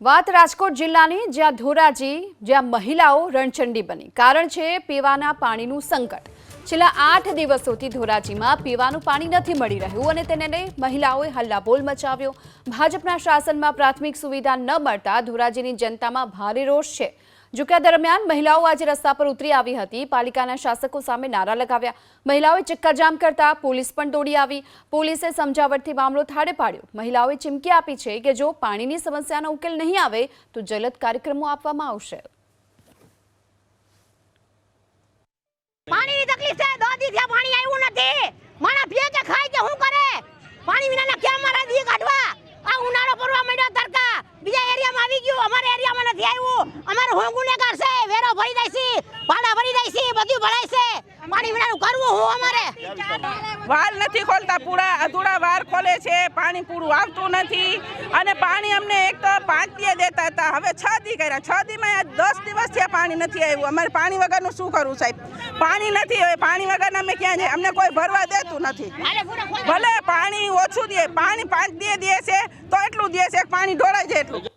વાત રાજકોટ જિલ્લાની, જ્યાં ધોરાજી, જ્યાં મહિલાઓ રણચંડી બની. કારણ છે, પીવાના પાણીનું સંકટ. છેલ્લા આઠ દિવસોથી ધોરાજીમાં પીવાનું પાણી નથી મળી રહ્યું અને તેને લઈ મહિલાઓએ હલ્લાબોલ મચાવ્યો. ભાજપના શાસનમાં પ્રાથમિક સુવિધા ન મળતા ધોરાજીની જનતામાં ભારે રોષ છે. જોકે આ દરમિયાન મહિલાઓ આજે રસ્તા પર ઉતરી આવી હતી. પાલિકાના શાસકો સામે નારા લગાવ્યા. મહિલાઓએ ચક્કરજામ કરતા પોલીસ પણ દોડી આવી. પોલીસે સમજાવટથી મામલો થાળે પાડ્યો. મહિલાઓએ ચીમકી આપી છે કે જો પાણીની સમસ્યાનો ઉકેલ નહીં આવે, તો જલદ કાર્યક્રમો આપવામાં આવશે. તકલીફ છે પાણી આવ્યું નથી. માણા મારા દી કાઢવા? આ ઉનાળો પરવા માંડ્યો તડકા. બીજા એરિયામાં આવી ગયો. અમારા નથી આવ્યું અમારે હું ગુનેગાર છે વેરો ભરી જાય છે ભાડા ભરી જાય છે બધું ભરાય છે. પાણી વિનાનું કરવું હું અમારે? વાલ નથી ખોલતા પૂરા અધૂરા વાર ખોલે છે પાણી પૂરું આવતું નથી. અને પાણી અમને એક તો પાંચ દી દેતા હતા હવે છ દી કર્યા. છ દીમાં દસ દિવસ થયા પાણી નથી આવ્યું. અમારે પાણી વગરનું શું કરવું સાહેબ? પાણી નથી હવે પાણી વગર અમે ક્યાં જઈએ અમને કોઈ ભરવા દેતું નથી. ભલે પાણી ઓછું દે પાણી પાંચ દે દે છે તો એટલું દે છે પાણી ઢોળાય છે એટલું.